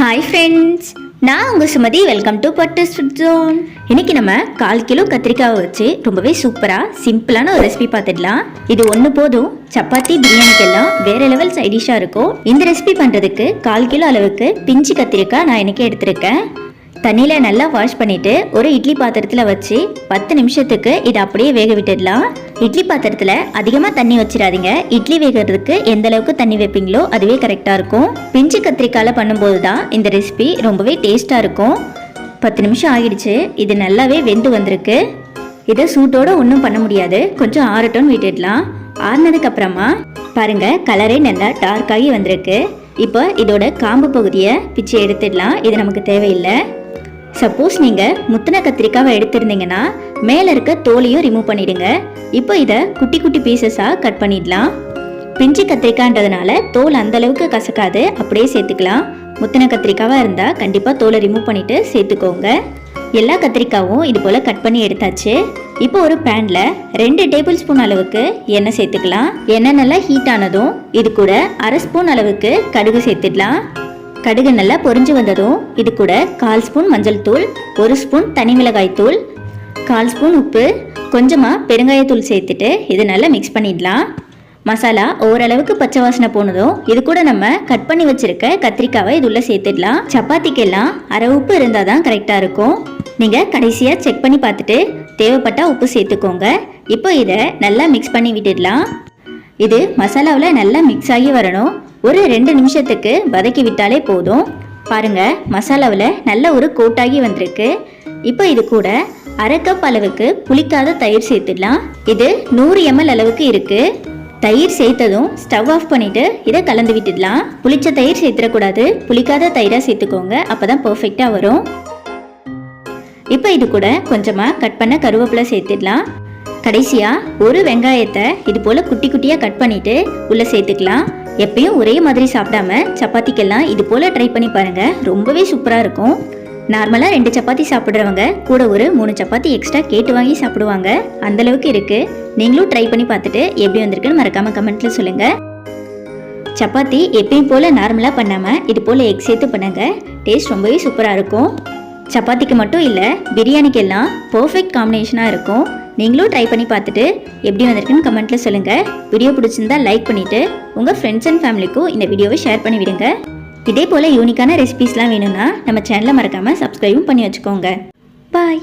Hi friends நான் உங்கள் Sumathi. Welcome to Pattu food zone இன்றைக்கி நம்ம கால் கிலோ கத்திரிக்காவை வச்சு ரொம்பவே சூப்பராக சிம்பிளான ஒரு ரெசிபி பார்த்துடலாம். இது ஒன்று போதும். சப்பாத்தி பிரியாணிக்கெல்லாம் வேறு லெவல் சைடிஷாக இருக்கும். இந்த ரெசிபி பண்ணுறதுக்கு கால் கிலோ அளவுக்கு பிஞ்சு கத்திரிக்காய் நான் இன்றைக்கி எடுத்திருக்கேன். தண்ணியில் நல்லா வாஷ் பண்ணிவிட்டு ஒரு இட்லி பாத்திரத்தில் வச்சு பத்து நிமிஷத்துக்கு இதை அப்படியே வேக விட்டுடலாம். இட்லி பாத்திரத்தில் அதிகமாக தண்ணி வச்சிடாதீங்க. இட்லி வேகிறதுக்கு எந்த அளவுக்கு தண்ணி வைப்பீங்களோ அதுவே கரெக்டாக இருக்கும். பிஞ்சு கத்திரிக்காயில் பண்ணும்போது தான் இந்த ரெசிபி ரொம்பவே டேஸ்ட்டாக இருக்கும். பத்து நிமிஷம் ஆகிடுச்சு. இது நல்லாவே வெந்து வந்திருக்கு. இதை சூட்டோட ஒன்றும் பண்ண முடியாது. கொஞ்சம் ஆறட்டும்னு விட்டுடலாம். ஆறுனதுக்கு அப்புறமா பாருங்க கலரே நல்லா டார்க்காகி வந்திருக்கு. இப்போ இதோட காம்பு பகுதியை பிச்சு எடுத்துடலாம். இது நமக்கு தேவையில்லை. சப்போஸ் நீங்கள் முத்தின கத்திரிக்காவை எடுத்திருந்தீங்கன்னா மேலே இருக்க தோலையும் ரிமூவ் பண்ணிடுங்க. இப்போ இதை குட்டி குட்டி பீசஸாக கட் பண்ணிடலாம். பிஞ்சு கத்திரிக்காய்ன்றதுனால தோல் அந்த அளவுக்கு கசக்காது அப்படியே சேர்த்துக்கலாம். முத்தின கத்திரிக்காவாக இருந்தால் கண்டிப்பாக தோலை ரிமூவ் பண்ணிவிட்டு சேர்த்துக்கோங்க. எல்லா கத்திரிக்காவும் இது போல் கட் பண்ணி எடுத்தாச்சு. இப்போ ஒரு பேனில் ரெண்டு டேபிள் ஸ்பூன் அளவுக்கு எண்ணெய் சேர்த்துக்கலாம். எண்ணெய் நல்லா ஹீட் ஆனதும் இது கூட அரை ஸ்பூன் அளவுக்கு கடுகு சேர்த்துடலாம். கடுகு நல்லா பொரிஞ்சு வந்ததும் இது கூட கால் ஸ்பூன் மஞ்சள் தூள் ஒரு ஸ்பூன் தனி மிளகாய் தூள் கால் ஸ்பூன் உப்பு கொஞ்சமாக பெருங்காயத்தூள் சேர்த்துட்டு இது நல்லா மிக்ஸ் பண்ணிடலாம். மசாலா ஓரளவுக்கு பச்சை வாசனை போனதும் இது கூட நம்ம கட் பண்ணி வச்சிருக்க கத்திரிக்காவை இது உள்ள சேர்த்துடலாம். சப்பாத்திக்கெல்லாம் அரை உப்பு இருந்தால் தான் கரெக்டாக இருக்கும். நீங்கள் கடைசியாக செக் பண்ணி பார்த்துட்டு தேவைப்பட்டால் உப்பு சேர்த்துக்கோங்க. இப்போ இதை நல்லா மிக்ஸ் பண்ணி விட்டுடலாம். இது மசாலாவில் நல்லா மிக்ஸ் ஆகி வரணும். ஒரு ரெண்டு நிமிஷத்துக்கு வதக்கி விட்டாலே போதும். பாருங்க மசாலாவில் நல்ல ஒரு கோட்டாகி வந்திருக்கு. இப்போ இது கூட அரை கப் அளவுக்கு புளிக்காத தயிர் சேர்த்துடலாம். இது நூறு எம்எல் அளவுக்கு இருக்கு. தயிர் சேர்த்ததும் ஸ்டவ் ஆஃப் பண்ணிட்டு இதை கலந்து விட்டுடலாம். புளிச்ச தயிர் சேர்த்துடக்கூடாது. புளிக்காத தயிராக சேர்த்துக்கோங்க. அப்பதான் பர்ஃபெக்டாக வரும். இப்போ இது கூட கொஞ்சமாக கட் பண்ண கருவேப்பிலை சேர்த்துடலாம். கடைசியாக ஒரு வெங்காயத்தை இது போல் குட்டி குட்டியாக கட் பண்ணிட்டு உள்ளே சேர்த்துக்கலாம். எப்பயும் ஒரே மாதிரி சாப்பிடாம சப்பாத்திக்கெல்லாம் இது போல் ட்ரை பண்ணி பாருங்கள் ரொம்பவே சூப்பராக இருக்கும். நார்மலாக ரெண்டு சப்பாத்தி சாப்பிட்றவங்க கூட ஒரு மூணு சப்பாத்தி எக்ஸ்ட்ரா கேட்டு வாங்கி சாப்பிடுவாங்க. அந்த அளவுக்கு இருக்கு. நீங்களும் ட்ரை பண்ணி பார்த்துட்டு எப்படி வந்திருக்குன்னு மறக்காம கமெண்ட்ல சொல்லுங்க. சப்பாத்தி எப்பயும் போல் நார்மலாக பண்ணாமல் இது போல் எக் சேர்த்து பண்ணுங்க. டேஸ்ட் ரொம்பவே சூப்பராக இருக்கும். சப்பாத்திக்கு மட்டும் இல்லை பிரியாணிக்கெல்லாம் பர்ஃபெக்ட் காம்பினேஷனாக இருக்கும். நீங்களும் ட்ரை பண்ணி பார்த்துட்டு எப்படி வந்திருக்குன்னு கமெண்ட்டில் சொல்லுங்கள் வீடியோ பிடிச்சிருந்தா லைக் பண்ணிவிட்டு உங்கள் ஃப்ரெண்ட்ஸ் அண்ட் ஃபேமிலிக்கும் இந்த வீடியோவை ஷேர் பண்ணி விடுங்க இதே போல் யூனிக்கான ரெசிபீஸ்லாம் வேணும்னா நம்ம சேனலை மறக்காமல் சப்ஸ்கிரைபும் பண்ணி வச்சுக்கோங்க. பாய்